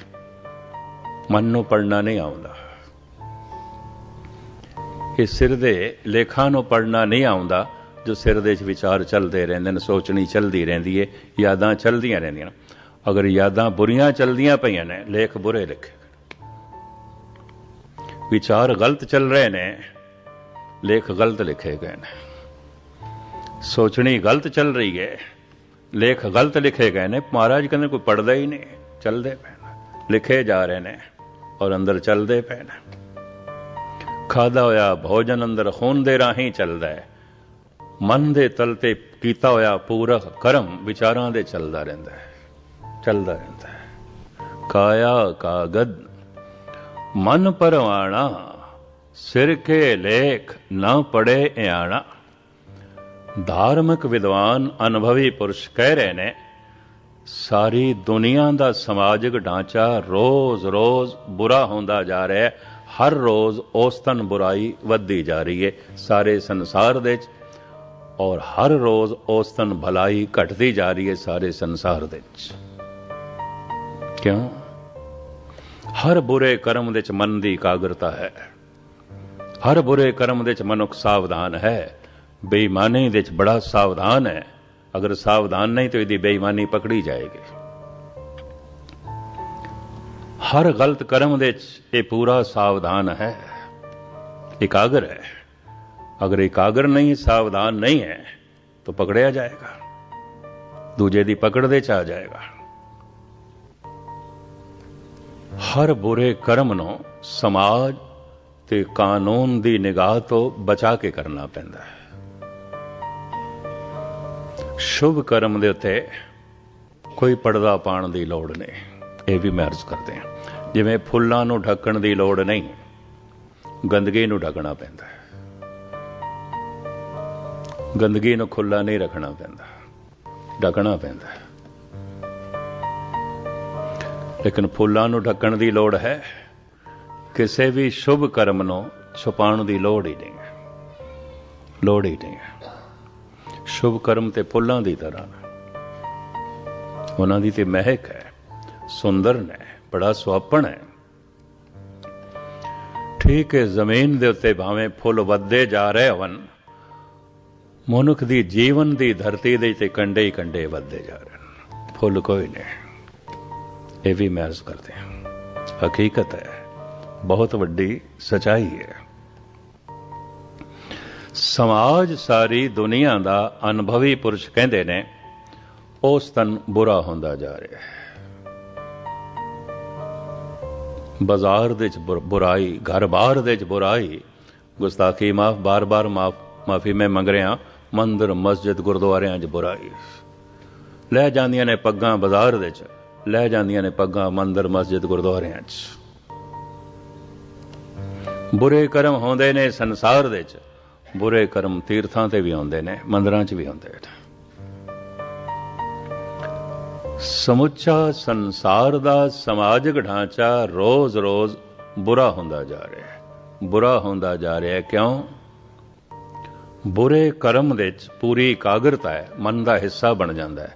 [SPEAKER 2] ਮਨ ਨੂੰ ਪੜਨਾ ਨਹੀਂ ਆਉਂਦਾ। ਕਿ ਸਿਰ ਦੇ ਲੇਖਾਂ ਨੂੰ ਪੜਨਾ ਨਹੀਂ ਆਉਂਦਾ, ਜੋ ਸਿਰ ਦੇ ਵਿੱਚ ਵਿਚਾਰ ਚੱਲਦੇ ਰਹਿੰਦੇ ਨੇ, ਸੋਚਣੀ ਚੱਲਦੀ ਰਹਿੰਦੀ ਏ, ਯਾਦਾਂ ਚੱਲਦੀਆਂ ਰਹਿੰਦੀਆਂ ਅਗਰ ਯਾਦਾਂ ਬੁਰੀਆਂ ਚੱਲਦੀਆਂ ਪਈਆਂ ਨੇ, ਲੇਖ ਬੁਰੇ ਲਿਖੇ। ਵਿਚਾਰ ਗਲਤ ਚੱਲ ਰਹੇ ਨੇ, ਲੇਖ ਗਲਤ ਲਿਖੇ ਗਏ ਨੇ। ਸੋਚਣੀ ਗਲਤ ਚੱਲ ਰਹੀ ਹੈ ਲੇਖ ਗਲਤ ਲਿਖੇ ਗਏ ਨੇ, ਮਹਾਰਾਜ ਕਹਿੰਦੇ ਕੋਈ ਪੜਦਾ ਹੀ ਨਹੀਂ, ਚੱਲਦੇ ਪਏ ਲਿਖੇ ਜਾ ਰਹੇ ਨੇ ਔਰ ਅੰਦਰ ਚੱਲਦੇ ਪਏ ਨੇ। ਖਾਦਾ ਹੋਇਆ, ਭੋਜਨ ਅੰਦਰ ਖੂਨ ਦੇ ਰਾਹੀਂ ਚੱਲਦਾ ਹੈ। ਮਨ ਦੇ ਤਲ ਤੇ ਕੀਤਾ ਹੋਇਆ ਪੂਰਾ ਕਰਮ ਵਿਚਾਰਾਂ ਦੇ ਚੱਲਦਾ ਰਹਿੰਦਾ ਹੈ। ਚੱਲਦਾ ਰਹਿੰਦਾ ਹੈ। ਕਾਇਆ ਕਾਗਦ, ਮਨ ਪਰਵਾਣਾ, ਸਿਰ ਕੇ ਲੇਖ ਨਾ ਪੜੇ ਇਆਣਾ। ਧਾਰਮਿਕ ਵਿਦਵਾਨ ਅਨੁਭਵੀ ਪੁਰਸ਼ ਕਹਿ ਰਹੇ ਨੇ, ਸਾਰੀ ਦੁਨੀਆ ਦਾ ਸਮਾਜਿਕ ਢਾਂਚਾ ਰੋਜ਼-ਰੋਜ਼ ਬੁਰਾ ਹੁੰਦਾ ਜਾ ਰਿਹਾ ਹੈ। ਹਰ ਰੋਜ਼ ਔਸਤਨ ਬੁਰਾਈ ਵੱਧਦੀ ਜਾ ਰਹੀ ਹੈ ਸਾਰੇ ਸੰਸਾਰ ਦੇ ਵਿੱਚ ਔਰ ਹਰ ਰੋਜ਼ ਔਸਤਨ ਭਲਾਈ ਘਟਦੀ ਜਾ ਰਹੀ ਹੈ ਸਾਰੇ ਸੰਸਾਰ ਦੇ ਵਿੱਚ ਕਿਉਂ? ਹਰ ਬੁਰੇ ਕਰਮ ਦੇ ਵਿੱਚ ਮਨ ਦੀ ਇਕਾਗਰਤਾ ਹੈ। ਹਰ ਬੁਰੇ ਕਰਮ ਦੇ ਵਿੱਚ ਮਨੁੱਖ ਸਾਵਧਾਨ ਹੈ। ਬੇਈਮਾਨੀ ਦੇ ਵਿੱਚ ਬੜਾ ਸਾਵਧਾਨ ਹੈ। ਅਗਰ ਸਾਵਧਾਨ ਨਹੀਂ ਤਾਂ ਇਹਦੀ ਬੇਈਮਾਨੀ ਪਕੜੀ ਜਾਏਗੀ। ਹਰ ਗਲਤ ਕਰਮ ਦੇ ਵਿੱਚ ਇਹ ਪੂਰਾ ਸਾਵਧਾਨ ਹੈ। ਇਕਾਗਰ ਹੈ। ਅਗਰ ਇਕਾਗਰ ਨਹੀਂ, ਸਾਵਧਾਨ ਨਹੀਂ ਹੈ, ਤਾਂ ਪਕੜਿਆ ਜਾਏਗਾ। ਦੂਜੇ ਦੀ ਪਕੜ ਦੇ ਚ ਆ ਜਾਏਗਾ। ਹਰ ਬੁਰੇ ਕਰਮ ਨੂੰ ਸਮਾਜ ਤੇ ਕਾਨੂੰਨ ਦੀ ਨਿਗਾਹ ਤੋਂ ਬਚਾ ਕੇ ਕਰਨਾ ਪੈਂਦਾ ਹੈ। ਸ਼ੁਭ ਕਰਮ ਦੇ ਉੱਤੇ ਕੋਈ ਪਰਦਾ ਪਾਉਣ ਦੀ ਲੋੜ ਨਹੀਂ। ਇਹ ਵੀ ਮੈਂ ਅਰਜ਼ ਕਰਦੇ ਹਾਂ। ਜਿਵੇਂ ਫੁੱਲਾਂ ਨੂੰ ਢੱਕਣ ਦੀ ਲੋੜ ਨਹੀਂ, ਗੰਦਗੀ ਨੂੰ ਢੱਕਣਾ ਪੈਂਦਾ ਹੈ। ਗੰਦਗੀ ਨੂੰ ਖੁੱਲਾ ਨਹੀਂ ਰੱਖਣਾ ਪੈਂਦਾ, ਢੱਕਣਾ ਪੈਂਦਾ ਲੇਕਿਨ ਫੁੱਲਾਂ ਨੂੰ ਢੱਕਣ ਦੀ ਲੋੜ ਹੈ, ਕਿਸੇ ਵੀ ਸ਼ੁਭ ਕਰਮ ਨੂੰ ਛੁਪਾਉਣ ਦੀ ਲੋੜ ਹੀ ਨਹੀਂ ਹੈ। ਲੋੜ ਹੀ ਨਹੀਂ ਹੈ। ਸ਼ੁਭ ਕਰਮ ਤੇ ਫੁੱਲਾਂ ਦੀ ਤਰ੍ਹਾਂ ਉਹਨਾਂ ਦੀ ਤੇ ਮਹਿਕ ਹੈ। ਸੁੰਦਰ ਨੇ, ਬੜਾ ਸੁਆਪਣ ਹੈ। ਠੀਕ ਹੈ, ਜ਼ਮੀਨ ਦੇ ਉੱਤੇ ਭਾਵੇਂ ਫੁੱਲ ਵੱਧਦੇ ਜਾ ਰਹੇ ਹਨ ਮਨੁੱਖ ਦੀ ਜੀਵਨ ਦੀ ਧਰਤੀ ਦੇ ਤੇ ਕੰਡੇ ਹੀ ਕੰਡੇ ਵੱਧਦੇ ਜਾ ਰਹੇ ਹਨ ਫੁੱਲ ਕੋਈ ਨਹੀਂ। ਇਹ ਵੀ ਮਹਿਜ਼ ਕਰਦੇ ਹਾਂ। ਹਕੀਕਤ ਹੈ, ਬਹੁਤ ਵੱਡੀ ਸਚਾਈ ਹੈ। ਸਮਾਜ ਸਾਰੀ ਦੁਨੀਆ ਦਾ ਅਨੁਭਵੀ ਪੁਰਸ਼ ਕਹਿੰਦੇ ਨੇ, ਉਸ ਤਨ ਬੁਰਾ ਹੁੰਦਾ ਜਾ ਰਿਹਾ ਹੈ। ਬਾਜ਼ਾਰ ਦੇ ਚ ਬੁਰਾਈ ਘਰ-ਬਾਰ ਦੇ ਚ ਬੁਰਾਈ। ਗੁਸਤਾਖੀ, ਮਾਫ, ਬਾਰ-ਬਾਰ ਮਾਫ, ਮਾਫੀ ਮੈਂ ਮੰਗ ਰਿਹਾ ਮੰਦਰ, ਮਸਜਿਦ, ਗੁਰਦੁਆਰਿਆਂ 'ਚ ਬੁਰਾਈ। ਲੈ ਜਾਂਦੀਆਂ ਨੇ ਪੱਗਾਂ ਬਾਜ਼ਾਰ ਦੇ ਚ। ਲੈ ਜਾਂਦੀਆਂ ਨੇ ਪੱਗਾਂ ਮੰਦਰ, ਮਸਜਿਦ, ਗੁਰਦੁਆਰਿਆਂ 'ਚ। ਬੁਰੇ ਕਰਮ ਹੁੰਦੇ ਨੇ ਸੰਸਾਰ ਦੇ ਚ। ਬੁਰੇ ਕਰਮ ਤੀਰਥਾਂ ਤੇ ਵੀ ਆਉਂਦੇ ਨੇ, ਮੰਦਰਾਂ 'ਚ ਵੀ ਆਉਂਦੇ ਨੇ। ਸਮੁੱਚਾ ਸੰਸਾਰ ਦਾ ਸਮਾਜਿਕ ਢਾਂਚਾ ਰੋਜ਼-ਰੋਜ਼ ਬੁਰਾ ਹੁੰਦਾ ਜਾ ਰਿਹਾ ਹੈ। ਬੁਰਾ ਹੁੰਦਾ ਜਾ ਰਿਹਾ ਹੈ ਕਿਉਂ? ਬੁਰੇ ਕਰਮ ਦੇ ਵਿੱਚ ਪੂਰੀ ਇਕਾਗਰਤਾ ਹੈ, ਮਨ ਦਾ ਹਿੱਸਾ ਬਣ ਜਾਂਦਾ ਹੈ।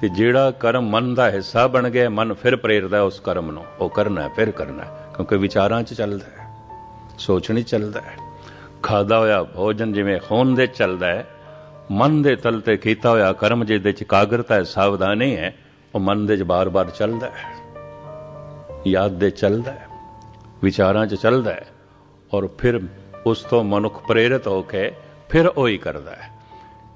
[SPEAKER 2] ਤੇ ਜਿਹੜਾ ਕਰਮ ਮਨ ਦਾ ਹਿੱਸਾ ਬਣ ਗਿਆ, ਮਨ ਫਿਰ ਪ੍ਰੇਰਦਾ ਉਸ ਕਰਮ ਨੂੰ। ਉਹ ਕਰਨਾ ਹੈ, ਫਿਰ ਕਰਨਾ ਹੈ, ਕਿਉਂਕਿ ਵਿਚਾਰਾਂ 'ਚ ਚੱਲਦਾ ਹੈ ਸੋਚਣੀ ਚੱਲਦਾ ਹੈ। ਖਾਦਾ ਹੋਇਆ ਭੋਜਨ ਜਿਵੇਂ ਖੂਨ ਦੇ ਚੱਲਦਾ ਹੈ, ਮਨ ਦੇ ਤਲ ਤੇ ਕੀਤਾ ਹੋਇਆ ਕਰਮ ਜਿਹਦੇ ਚ ਇਕਾਗਰਤਾ ਹੈ, ਸਾਵਧਾਨੀ ਹੈ ਉਹ ਮਨ ਦੇ ਚ ਬਾਰ-ਬਾਰ ਚੱਲਦਾ ਹੈ, ਯਾਦ ਦੇ ਚੱਲਦਾ ਹੈ, ਵਿਚਾਰਾਂ 'ਚ ਚੱਲਦਾ ਹੈ ਔਰ ਫਿਰ ਉਸ ਤੋਂ ਮਨੁੱਖ ਪ੍ਰੇਰਿਤ ਹੋ ਕੇ ਫਿਰ ਉਹੀ ਕਰਦਾ ਹੈ।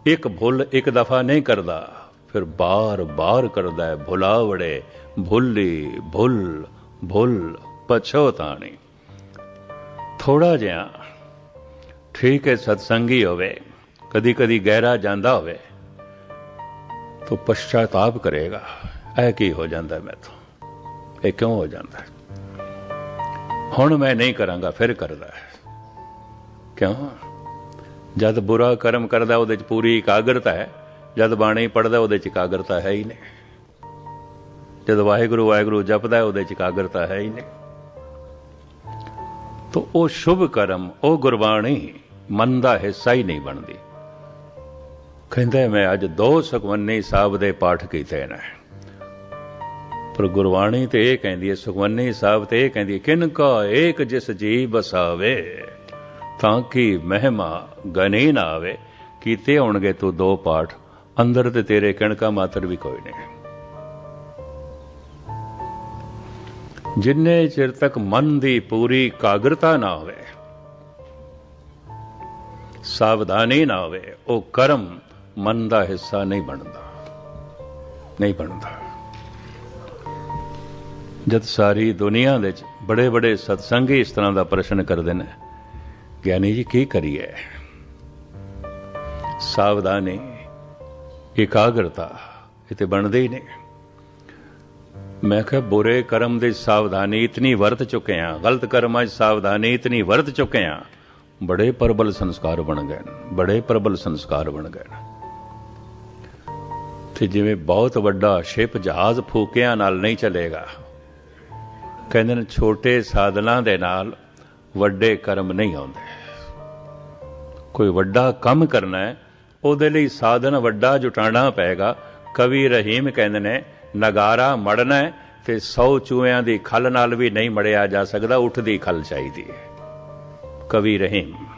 [SPEAKER 2] ਇੱਕ ਭੁੱਲ ਇੱਕ ਦਫਾ ਨਹੀਂ ਕਰਦਾ, ਫਿਰ ਬਾਰ-ਬਾਰ ਕਰਦਾ ਹੈ, ਭੁਲਾਵੜੇ, ਭੁੱਲੀ, ਭੁੱਲ ਭੁੱਲ ਪਛੋਤਾਣੀ ਥੋੜਾ ਜਿਹਾ ਠੀਕ ਹੈ, ਸਤਸੰਗੀ ਹੋਵੇ ਕਦੀ ਕਦੀ ਗਹਿਰਾ ਜਾਂਦਾ ਹੋਵੇ ਤਾਂ ਪਛਤਾਤਾਪ ਕਰੇਗਾ। ਇਹ ਕੀ ਹੋ ਜਾਂਦਾ ਮੈਥੋਂ? ਇਹ ਕਿਉਂ ਹੋ ਜਾਂਦਾ? ਹੁਣ ਮੈਂ ਨਹੀਂ ਕਰਾਂਗਾ, ਫਿਰ ਕਰਦਾ ਕਿਉਂ? ਜਦ ਬੁਰਾ ਕਰਮ ਕਰਦਾ, ਉਹਦੇ ਚ ਪੂਰੀ ਇਕਾਗਰਤਾ ਹੈ। ਜਦ ਬਾਣੀ ਪੜਦਾ ਉਹਦੇ ਚ ਇਕਾਗਰਤਾ ਹੈ ਹੀ ਨਹੀਂ। ਜਦ ਵਾਹਿਗੁਰੂ ਵਾਹਿਗੁਰੂ ਜਪਦਾ, ਉਹਦੇ ਚ ਇਕਾਗਰਤਾ ਹੈ ਹੀ ਨਹੀਂ। ਤੋ ਉਹ ਸ਼ੁਭ ਕਰਮ, ਉਹ ਗੁਰਬਾਣੀ ਮਨ ਦਾ ਹਿੱਸਾ ਹੀ ਨਹੀਂ ਬਣਦੀ। ਕਹਿੰਦਾ ਮੈਂ ਅੱਜ ਦੋ ਸੁਖਮਨੀ ਸਾਹਿਬ ਦੇ ਪਾਠ ਕੀਤੇ ਨੇ। ਪਰ ਗੁਰਬਾਣੀ ਤੇ ਇਹ ਕਹਿੰਦੀ ਹੈ, ਸੁਖਮਨੀ ਸਾਹਿਬ ਤੇ ਇਹ ਕਹਿੰਦੀ ਹੈ, ਕਿਨ ਕਾ ਏਕ ਜਿਸ ਜੀ ਬਸਾਵੇ ਤਾਂ ਕਿ ਮਹਿਮਾ ਗਨੇ ਨਾ ਆਵੇ। ਕੀਤੇ ਹੋਣਗੇ ਤੂੰ ਦੋ ਪਾਠ, ਅੰਦਰ ਤੇ ਤੇਰੇ ਕਿਣਕਾ ਮਾਤਰ ਵੀ ਕੋਈ ਨਹੀਂ। ਜਿੰਨੇ ਚਿਰ ਤੱਕ ਮਨ ਦੀ ਪੂਰੀ ਕਾਗਰਤਾ ਨਾ ਹੋਵੇ, ਸਾਵਧਾਨੀ ਨਾ ਹੋਵੇ, ਉਹ ਕਰਮ ਮਨ ਦਾ ਹਿੱਸਾ ਨਹੀਂ ਬਣਦਾ। ਨਹੀਂ ਬਣਦਾ। ਜਦ ਸਾਰੀ ਦੁਨੀਆ ਦੇ ਵਿੱਚ ਬੜੇ ਬੜੇ ਸਤਸੰਗੀ ਇਸ ਤਰ੍ਹਾਂ ਦਾ ਪ੍ਰਸ਼ਨ ਕਰਦੇ ਨੇ, ਗਿਆਨੀ ਜੀ ਕੀ ਕਰੀਏ? ਸਾਵਧਾਨੀ, ਇਕਾਗਰਤਾ, ਇਹ ਤੇ ਬਣਦੇ ਹੀ ਨਹੀਂ। ਮੈਂ ਕਿਹਾ, ਬੁਰੇ ਕਰਮ ਦੀ ਸਾਵਧਾਨੀ ਇਤਨੀ ਵਰਤ ਚੁੱਕੇ ਆ ਗਲਤ ਕਰਮਾਂ 'ਚ ਸਾਵਧਾਨੀ ਇਤਨੀ ਵਰਤ ਚੁੱਕੇ ਆ ਬੜੇ ਪ੍ਰਬਲ ਸੰਸਕਾਰ ਬਣ ਗਏ ਨੇ, ਬੜੇ ਪ੍ਰਬਲ ਸੰਸਕਾਰ ਬਣ ਗਏ ਨੇ। ਤੇ ਜਿਵੇਂ ਬਹੁਤ ਵੱਡਾ ਸ਼ਿਪ ਜਹਾਜ਼ ਫੂਕਿਆਂ ਨਾਲ ਨਹੀਂ ਚੱਲੇਗਾ। ਕਹਿੰਦੇ ਨੇ ਛੋਟੇ ਸਾਧਨਾਂ ਦੇ ਨਾਲ ਵੱਡੇ ਕਰਮ ਨਹੀਂ ਆਉਂਦੇ। ਕੋਈ ਵੱਡਾ ਕੰਮ ਕਰਨਾ ਹੈ, ਉਹਦੇ ਲਈ ਸਾਧਨ ਵੱਡਾ ਜੁਟਾਉਣਾ ਪਏਗਾ। ਕਵੀ ਰਹੀਮ ਕਹਿੰਦੇ ਨੇ, ਨਗਾਰਾ ਮੜਨਾ ਹੈ ਤੇ 100 ਚੂਹਿਆਂ ਦੀ ਖਲ ਨਾਲ ਵੀ ਨਹੀਂ ਮੜਿਆ ਜਾ ਸਕਦਾ ਉੱਠਦੀ ਖਲ ਚਾਹੀਦੀ ਹੈ। ਕਵੀ ਰਹੀਮ।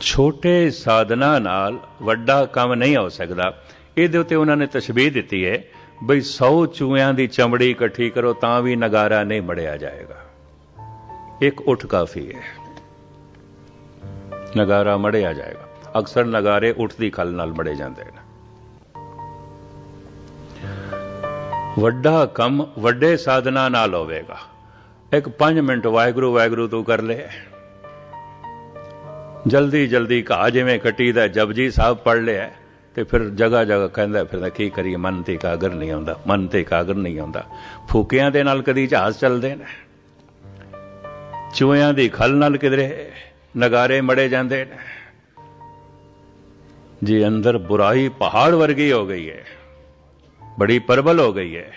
[SPEAKER 2] ਛੋਟੇ ਸਾਧਨਾ ਨਾਲ ਵੱਡਾ ਕੰਮ ਨਹੀਂ ਹੋ ਸਕਦਾ। ਇਹਦੇ ਉੱਤੇ ਉਹਨਾਂ ਨੇ ਤਸ਼ਬੀਹ ਦਿੱਤੀ ਹੈ, ਬਈ 100 ਚੂਹਿਆਂ ਦੀ ਚਮੜੀ ਇਕੱਠੀ ਕਰੋ ਤਾਂ ਵੀ ਨਗਾਰਾ ਨਹੀਂ ਮੜਿਆ ਜਾਏਗਾ। ਇੱਕ ਉੱਠ ਕਾਫੀ ਹੈ। ਨਗਾਰਾ ਮੜਿਆ ਜਾਏਗਾ। ਅਕਸਰ ਨਗਾਰੇ ਉੱਠਦੀ ਖਲ ਨਾਲ ਮੜੇ ਜਾਂਦੇ ਨੇ। ਵੱਡਾ ਕੰਮ ਵੱਡੇ ਸਾਧਨਾ ਨਾਲ ਹੋਵੇਗਾ। ਇੱਕ 5 ਮਿੰਟ ਵਾਹਿਗੁਰੂ ਵਾਹਿਗੁਰੂ ਤੂੰ ਕਰ ਲੈ। ਜਲਦੀ ਜਲਦੀ ਘਾ ਜਿਵੇਂ ਕੱਟੀ ਦਾ ਜਪਜੀ ਸਾਹਿਬ ਪੜ ਲਿਆ ਤੇ ਫਿਰ ਜਗਾ ਜਗਾ ਕਹਿੰਦਾ ਫਿਰ ਕੀ ਕਰੀਏ ਮਨ ਤੇ ਕਾਗਰ ਨਹੀਂ ਆਉਂਦਾ ਮਨ ਤੇ ਕਾਗਰ ਨਹੀਂ ਆਉਂਦਾ ਫੂਕਿਆਂ ਦੇ ਨਾਲ ਕਦੀ ਜਹਾਜ਼ ਚੱਲਦੇ ਨੇ ਚੂਹਿਆਂ ਦੀ ਖਲ ਨਾਲ ਕਿਧਰੇ ਨਗਾਰੇ ਮੜੇ ਜਾਂਦੇ ਨੇ ਜੀ ਅੰਦਰ ਬੁਰਾਈ ਪਹਾੜ ਵਰਗੀ ਹੋ ਗਈ ਹੈ बड़ी प्रबल हो गई है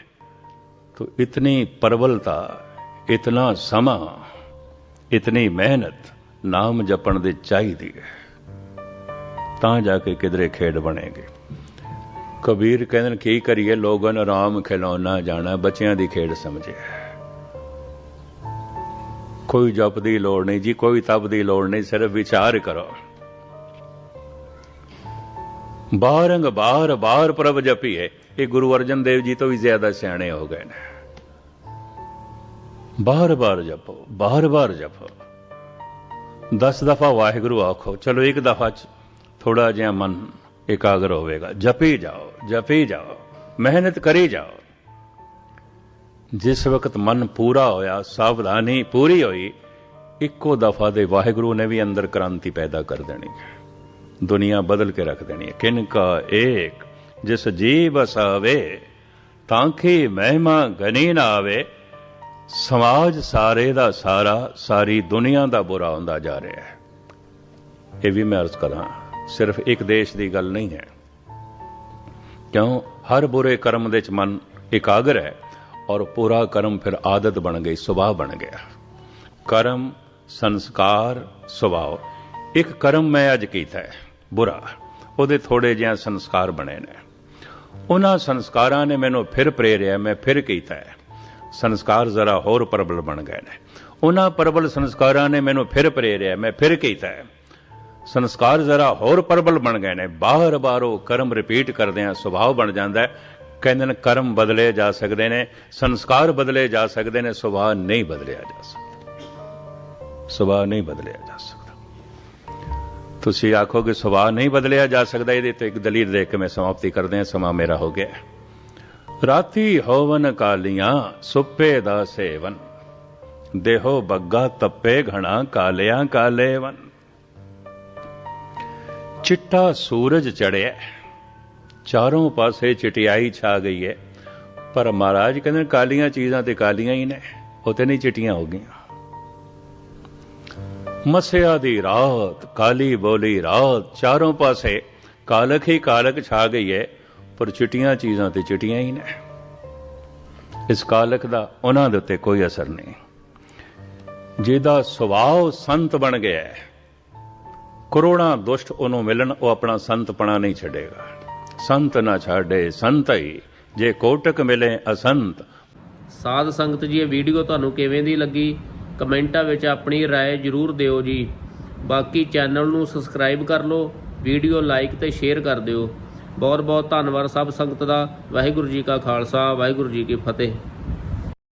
[SPEAKER 2] तो इतनी प्रबलता इतना समा इतनी ਮਿਹਨਤ ਨਾਮ ਜਪਣ ਦੀ ਚਾਹੀਦੀ ਹੈ। ਤਾਂ ਜਾ ਕੇ ਕਿਧਰੇ ਖੇਡ ਬਣੇਗੀ। ਕਬੀਰ ਕਹਿੰਦੇ ਨੇ, ਕੀ ਕਰੀਏ? ਲੋਗਨ ਆਰਾਮ ਖਿਲਾਉਣਾ ਜਾਣਾ, ਬੱਚਿਆਂ ਦੀ ਖੇਡ ਸਮਝੇ ਕੋਈ ਜਪ ਦੀ ਲੋੜ ਨਹੀਂ ਜੀ, ਕੋਈ ਤਪ ਦੀ ਲੋੜ ਨਹੀਂ, ਸਿਰਫ ਵਿਚਾਰ ਕਰੋ। ਬਾਰੰਗ ਬਾਰ ਬਾਰ ਪ੍ਰਭ ਜਪੀਏ। ਇਹ ਗੁਰੂ ਅਰਜਨ ਦੇਵ ਜੀ ਤੋਂ ਵੀ ਜ਼ਿਆਦਾ ਸਿਆਣੇ ਹੋ ਗਏ ਨੇ। ਬਾਰ-ਬਾਰ ਜਪੋ ਬਾਰ-ਬਾਰ ਜਪੋ। 10 ਦਫਾ ਵਾਹਿਗੁਰੂ ਆਖੋ, ਚਲੋ ਇੱਕ ਦਫਾ ਚ ਥੋੜਾ ਜਿਹਾ ਮਨ ਇਕਾਗਰ ਹੋਵੇਗਾ। ਜਪੀ ਜਾਓ ਜਪੀ ਜਾਓ, ਮਿਹਨਤ ਕਰੀ ਜਾਓ। ਜਿਸ ਵਕਤ ਮਨ ਪੂਰਾ ਹੋਇਆ, ਸਾਵਧਾਨੀ ਪੂਰੀ ਹੋਈ, ਇੱਕੋ ਦਫਾ ਦੇ ਵਾਹਿਗੁਰੂ ਨੇ ਵੀ ਅੰਦਰ ਕ੍ਰਾਂਤੀ ਪੈਦਾ ਕਰ ਦੇਣੀ ਹੈ। ਦੁਨੀਆ ਬਦਲ ਕੇ ਰੱਖ ਦੇਣੀ ਹੈ। ਕਿਨ ਕਾ ਏਕ, ਜਿਸ ਜੀ ਬਸਾਵੇ ਤਾਂ ਕਿ ਮਹਿਮਾ ਗਨੀ ਨਾ ਆਵੇ ਸਮਾਜ ਸਾਰੇ ਦਾ ਸਾਰਾ, ਸਾਰੀ ਦੁਨੀਆ ਦਾ ਬੁਰਾ ਹੁੰਦਾ ਜਾ ਰਿਹਾ ਹੈ। ਇਹ ਵੀ ਮੈਂ ਅਰਜ਼ ਕਰਾਂ, ਸਿਰਫ ਇੱਕ ਦੇਸ਼ ਦੀ ਗੱਲ ਨਹੀਂ ਹੈ। ਕਿਉਂ? ਹਰ ਬੁਰੇ ਕਰਮ ਦੇ ਵਿੱਚ ਮਨ ਇਕਾਗਰ ਹੈ ਔਰ ਪੂਰਾ ਕਰਮ ਫਿਰ ਆਦਤ ਬਣ ਗਈ, ਸੁਭਾਅ ਬਣ ਗਿਆ। ਕਰਮ, ਸੰਸਕਾਰ, ਸੁਭਾਅ। ਇੱਕ ਕਰਮ ਮੈਂ ਅੱਜ ਕੀਤਾ ਹੈ, ਬੁਰਾ। ਉਹਦੇ ਥੋੜੇ ਜਿਹਾ ਸੰਸਕਾਰ ਬਣੇ ਨੇ। ਉਹਨਾਂ ਸੰਸਕਾਰਾਂ ਨੇ ਮੈਨੂੰ ਫਿਰ ਪ੍ਰੇਰਿਆ, ਮੈਂ ਫਿਰ ਕੀਤਾ ਹੈ। ਸੰਸਕਾਰ ਜ਼ਰਾ ਹੋਰ ਪ੍ਰਬਲ ਬਣ ਗਏ ਨੇ। ਉਹਨਾਂ ਪ੍ਰਬਲ ਸੰਸਕਾਰਾਂ ਨੇ ਮੈਨੂੰ ਫਿਰ ਪ੍ਰੇਰਿਆ, ਮੈਂ ਫਿਰ ਕੀਤਾ ਸੰਸਕਾਰ ਜ਼ਰਾ ਹੋਰ ਪ੍ਰਬਲ ਬਣ ਗਏ ਨੇ। ਬਾਰ-ਬਾਰ ਉਹ ਕਰਮ ਰਿਪੀਟ ਕਰਦੇ ਆ ਸੁਭਾਅ ਬਣ ਜਾਂਦਾ ਹੈ। ਕਹਿੰਦੇ ਨੇ ਕਰਮ ਬਦਲੇ ਜਾ ਸਕਦੇ ਨੇ, ਸੰਸਕਾਰ ਬਦਲੇ ਜਾ ਸਕਦੇ ਨੇ, ਸੁਭਾਅ ਨਹੀਂ ਬਦਲਿਆ ਜਾ ਸਕਦਾ। ਸੁਭਾਅ ਨਹੀਂ ਬਦਲਿਆ ਜਾ ਸਕਦਾ। ਤੁਸੀਂ ਆਖੋਗੇ ਸੁਭਾਅ ਨਹੀਂ ਬਦਲਿਆ ਜਾ ਸਕਦਾ, ਇਹਦੇ ਤੇ ਇੱਕ ਦਲੀਲ ਦੇ ਕੇ ਮੈਂ ਸਮਾਪਤੀ ਕਰਦੇ ਹਾਂ, ਸਮਾਂ ਮੇਰਾ ਹੋ ਗਿਆ ਰਾਤੀ ਹੋਵਨ ਕਾਲੀਆਂ ਸੁੱਪੇ ਦਾ ਸੇਵਨ। ਦੇਹੋ ਬੱਗਾ ਤੱਪੇ ਘਣਾ ਕਾਲਿਆਂ ਕਾਲੇਵਨ। ਚਿੱਟਾ ਸੂਰਜ ਚੜਿਆ ਚਾਰੋਂ ਪਾਸੇ ਚਟਿਆਈ ਛਾ ਗਈ ਹੈ ਪਰ ਮਹਾਰਾਜ ਕਹਿੰਦੇ ਕਾਲੀਆਂ ਚੀਜ਼ਾਂ ਤੇ ਕਾਲੀਆਂ ਹੀ ਨੇ, ਉਹ ਤੇ ਨਹੀਂ ਚਿੱਟੀਆਂ ਹੋ ਗਈਆਂ। ਮਸਿਆ ਦੀ ਰਾਤ, ਕਾਲੀ ਬੋਲੀ ਰਾਤ, ਚਾਰੋਂ ਪਾਸੇ ਕਾਲਕ ਹੀ ਕਾਲਕ ਛਾ ਗਈ ਹੈ ਪਰ ਚਿਟੀਆਂ ਚੀਜ਼ਾਂ ਤੇ ਚਿਟੀਆਂ ਹੀ ਨੇ ਇਸ ਕਾਲਕ ਦਾ ਉਹਨਾਂ ਦੇ ਉੱਤੇ ਕੋਈ ਅਸਰ ਨਹੀਂ ਜਿਹਦਾ ਸੁਭਾਅ ਸੰਤ ਬਣ ਗਿਆ ਹੈ ਕਰੋੜਾਂ ਦੁਸ਼ਟ ਉਹਨੂੰ ਮਿਲਣ ਉਹ ਆਪਣਾ ਸੰਤਪਣਾ ਨਹੀਂ ਛੱਡੇਗਾ ਸੰਤ ਨਾ ਛਾੜੇ ਸੰਤ ਹੀ ਜੇ ਕੋਟਕ ਮਿਲੇ ਅਸੰਤ
[SPEAKER 1] ਸਾਧ ਸੰਗਤ ਜੀ ਇਹ ਵੀਡੀਓ ਤੁਹਾਨੂੰ ਕਿਵੇਂ ਦੀ ਲੱਗੀ ਕਮੈਂਟਾਂ ਵਿੱਚ ਆਪਣੀ رائے ਜਰੂਰ ਦਿਓ ਜੀ ਬਾਕੀ ਚੈਨਲ ਨੂੰ ਸਬਸਕ੍ਰਾਈਬ ਕਰ ਲਓ ਵੀਡੀਓ ਲਾਈਕ ਤੇ ਸ਼ੇਅਰ ਕਰ ਦਿਓ ਬਹੁਤ ਬਹੁਤ ਧੰਨਵਾਦ ਸਭ ਸੰਗਤ ਦਾ। ਵਾਹਿਗੁਰੂ ਜੀ ਕਾ ਖਾਲਸਾ ਵਾਹਿਗੁਰੂ ਜੀ ਕੀ ਫਤਿਹ।